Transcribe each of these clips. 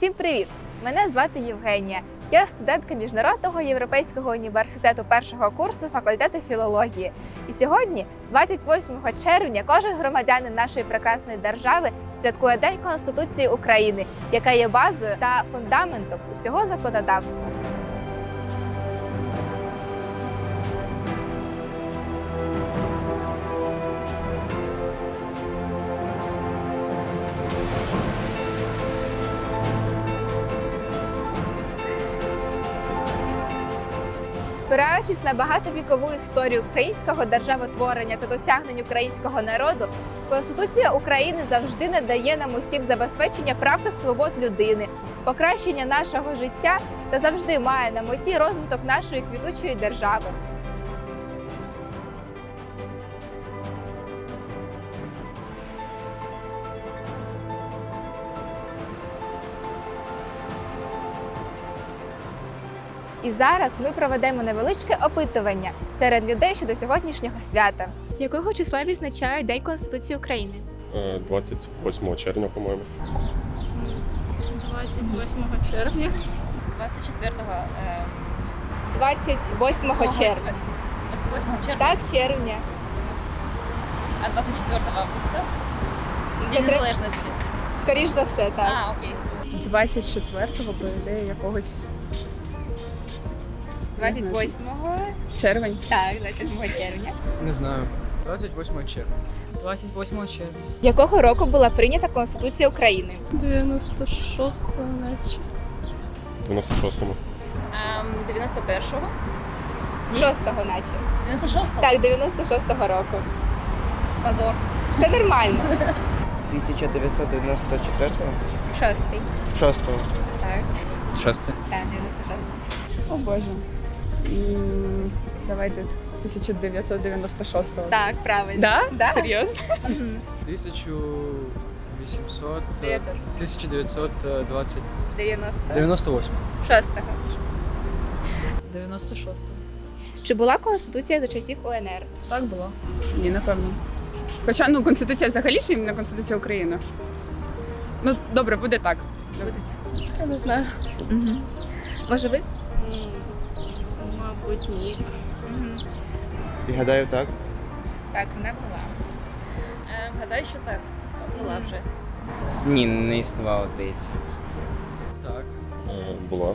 Всім привіт! Мене звати Євгенія. Я студентка Міжнародного європейського університету першого курсу факультету філології. І сьогодні, 28 червня, кожен громадянин нашої прекрасної держави святкує День Конституції України, яка є базою та фундаментом усього законодавства. Спираючись на багатовікову історію українського державотворення та досягнень українського народу, Конституція України завжди надає нам усім забезпечення прав та свобод людини, покращення нашого життя та завжди має на меті розвиток нашої квітучої держави. І зараз ми проведемо невеличке опитування серед людей щодо сьогоднішнього свята. Якого числа відзначають День Конституції України? Е, 28 червня, по-моєму. 28 червня. 24-го. Е, 28 червня. 28 червня, Так, червня. а 24 августа. День Незалежності. Скоріш за все, так. А, окей. 24-го, по ідеї, якогось 28-го. червень. Так, 28 червня. Не знаю. 28 червня. 28 червня. Якого року була прийнята Конституція України? 96-го, наче. 96-му. Ем, 91-го. 6-го, наче. 96-го. Так, 96-го року. Позор. Все нормально. 1994-го? Шостий. 6-го. Так, Шосте. так, 96 О боже. М, Давайте 1996-го. Так, правильно. Да? Да? Серйозно? 1800... 900. 1920... 90. 98. 6-го. 96-го. Чи була Конституція за часів УНР? Так було. Ні, напевно. Хоча, ну, Конституція взагалі ж іменно Конституція України. Ну, добре, буде так. Я не знаю. Угу. Може ви? Мабуть, ні. Угу. І гадаю, так. Так, вона була. Ем, гадаю, що так. Була вже. Ні, не існувало, здається. Так. Е, Була.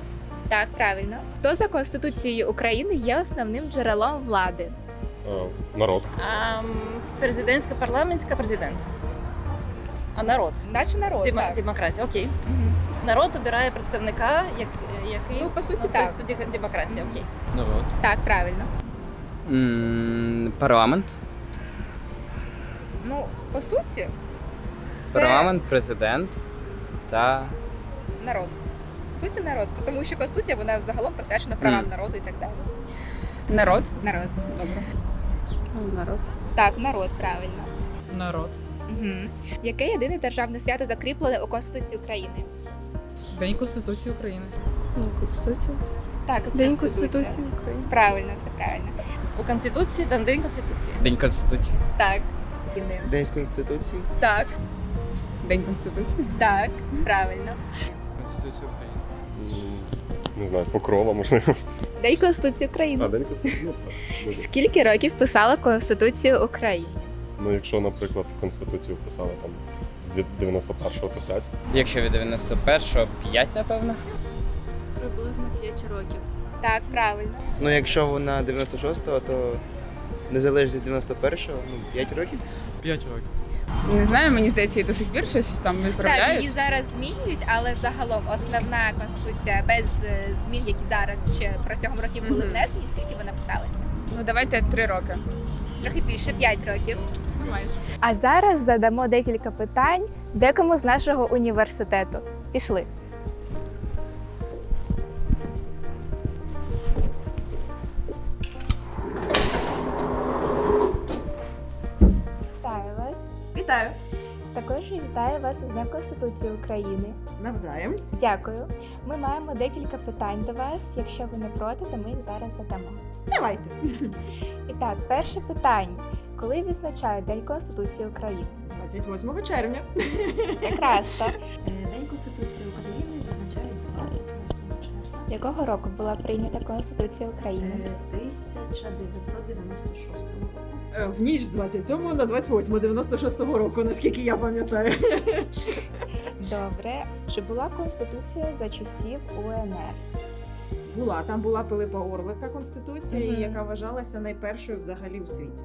Так, правильно. Хто за Конституцією України є основним джерелом влади? Е, Народ. Ем, президентська, парламентська, президент. А народ. Наш народ. Демо- так. Демократія, окей. Мгм. Народ обирає представника, як, який. Ну, по суті, Ну, так. це демократія, окей. Народ. Так, правильно. Парламент. Ну, по суті, це Парламент, президент та народ. По суті, народ. Тому що Конституція вона загалом присвячена правам Мгм. народу і так далі. Народ. Народ. Добре. Народ. Так, народ, правильно. Народ. Угу. Яке єдине державне свято закріплене у Конституції України? День Конституції України. Конституція. Так, День Конституції України. Правильно, все правильно. У Конституції дан День Конституції. День Конституції. Так. День Конституції. Так, День Конституції. так, правильно. Конституція України. Не знаю, покрова, можливо. День Конституції України. А, День Конституції. Ну. Скільки років писала Конституцію України? Ну, якщо, наприклад, Конституцію писали там з 91-го, то 5. Якщо від 91-го 5, напевно. Приблизно 5 років. Так, правильно. Ну, якщо вона 96-го, то незалежність 91-го, ну, 5 років. 5 років. Не знаю, мені здається, і до сих пір щось там Так, її зараз змінюють, але загалом основна конституція без е, змін, які зараз ще протягом років були Мгм. внесені, скільки вона писалася? Ну давайте три роки. Трохи більше 5 років. Ну, майже. А зараз задамо декілька питань декому з нашого університету. Пішли. Також вітаю вас із Днем Конституції України. навзаєм. Дякую. Ми маємо декілька питань до вас. Якщо ви не проти, то ми їх зараз задамо. Давайте. І так, перше питання: коли відзначають День Конституції України? 28 червня. Якраз то. День Конституції України якого року була прийнята Конституція України? 1996 року. Е, В ніч з 27 на 28 96 року, наскільки я пам'ятаю. Добре. Чи була Конституція за часів УНР? Була там була Пилипа Орлика конституція, Мгм. яка вважалася найпершою взагалі у світі.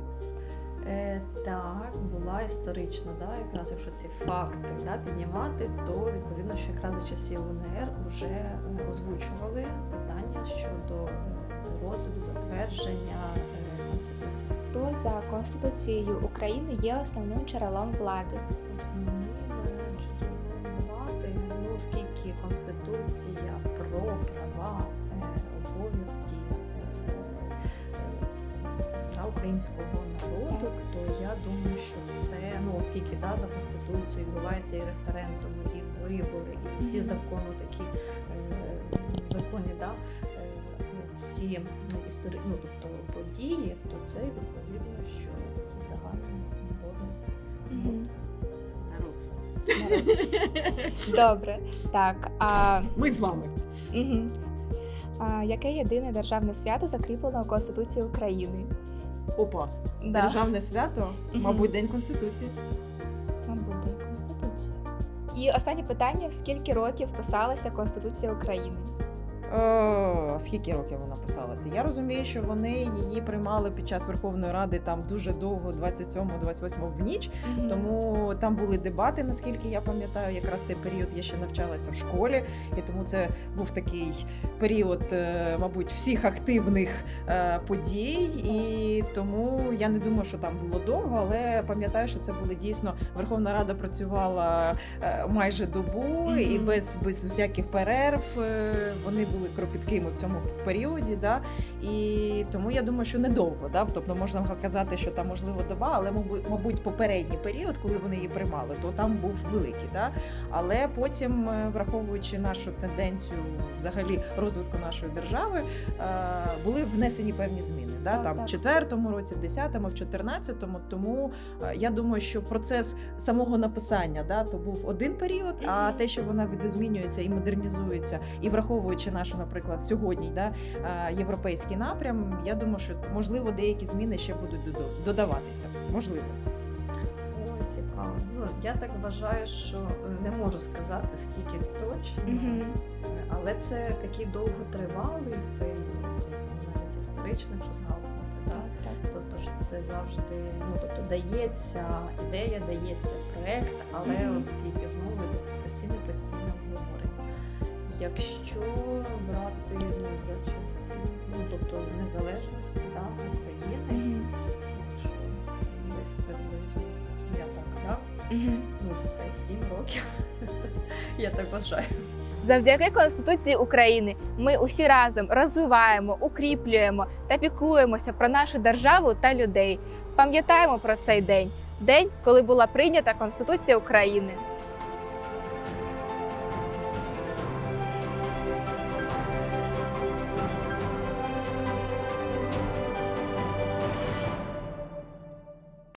Е, так, була історично, да, якраз якщо ці факти да, піднімати, то відповідно, що якраз за часів УНР вже е, озвучували питання щодо е, розгляду затвердження Конституції. За Конституцією України є основним джерелом влади? Основним е, джерелом влади, ну, оскільки Конституція про права, е, обов'язки е, е, та, українського народу, то я думаю, що це, ну оскільки да, за Конституцією відбуваються і референдуми, і вибори, і всі закони такі е, закони, да, е, всі історі... ну, тобто події, то це відповідно, що такі загальні народні. Народ. Добре. Так. А, Ми з вами. угу. а яке єдине державне свято закріплено у Конституції України? Опа. Да. Державне свято, Мгм. мабуть, День Конституції. Мабуть, День Конституції. І останнє питання: скільки років писалася Конституція України? О, скільки років вона писалася? Я розумію, що вони її приймали під час Верховної Ради там дуже довго, 27-28 в ніч. Тому там були дебати, наскільки я пам'ятаю. Якраз цей період я ще навчалася в школі, і тому це був такий період, е, мабуть, всіх активних е, подій. І тому я не думаю, що там було довго, але пам'ятаю, що це були дійсно Верховна Рада працювала е, майже добу і без, без всяких перерв. е, Вони були кропіткими в цьому періоді. Да? І тому я думаю, що недовго. Да? Тобто можна казати, що там можливо доба, але мабуть, попередній період, коли вони її приймали, то там був великий. Да? Але потім, е, враховуючи нашу тенденцію взагалі розвитку нашої держави, е, були внесені певні зміни. Да? Так, Там так. в четвертому році, в десятому, в чотирнадцятому. Тому е, я думаю, що процес самого написання да, то був один період, а те, що вона видозмінюється і модернізується, і враховуючи нашу, наприклад, сьогодні да, європейський напрям, я думаю, що можливо деякі зміни ще будуть додаватися. Можливо. Ну, я так вважаю, що е, не можу сказати, скільки точно, е, але це такий довготривалий період, навіть історично, якщо згадувати. Да? Так, так. Тобто ж це завжди, ну тобто дається ідея, дається проект, але оскільки знову постійно постійно обговорення. Якщо брати ну, за часів, ну тобто незалежності да, України, Мгм. що десь приблизно я так, да? Мгм. ну, хай сім років. я так вважаю. Завдяки Конституції України ми усі разом розвиваємо, укріплюємо та піклуємося про нашу державу та людей. Пам'ятаємо про цей день день, коли була прийнята Конституція України.